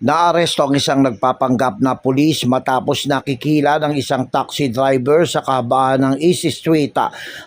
Naaresto ang isang nagpapanggap na pulis matapos nakikila ng isang taxi driver sa kahabaan ng East Street,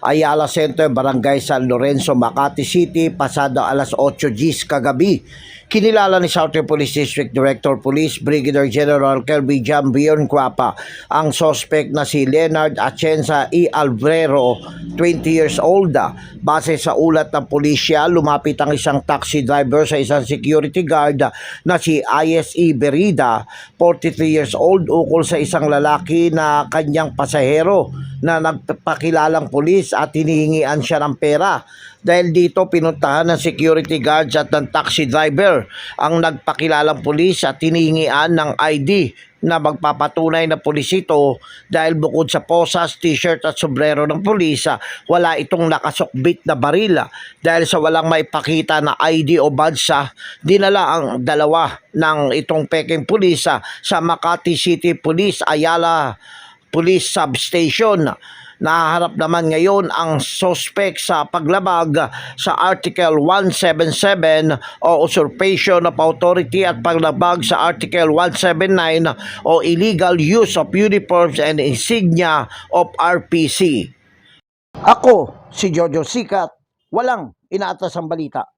Ayala Center, Barangay San Lorenzo, Makati City, pasado alas 8 G's kagabi. Kinilala ni Southern Police District Director Police Brigadier General Kelby Jambion Quapa ang suspect na si Leonard Atienza E. Albrero, 20 years old. Base sa ulat ng pulisya, lumapit ang isang taxi driver sa isang security guard na si ISE Berida, 43 years old, ukol sa isang lalaki na kanyang pasahero na nagpakilalang pulis at hinihingian siya ng pera. Dahil dito pinuntahan ng security guards at ng taxi driver ang nagpakilalang pulis at hinihingian ng ID na magpapatunay na pulis ito dahil bukod sa posas, t-shirt at sombrero ng pulis, ah, wala itong nakasukbit na baril. Dahil sa walang maipakita na ID o badge, ah, dinala ang dalawa ng itong peking pulis ah, sa Makati City Police Ayala Police Substation. Naharap naman ngayon ang suspect sa paglabag sa Article 177 o usurpation of authority at paglabag sa Article 179 o illegal use of uniforms and insignia of RPC. Ako, si Jojo Sikat, walang inaatas ang balita.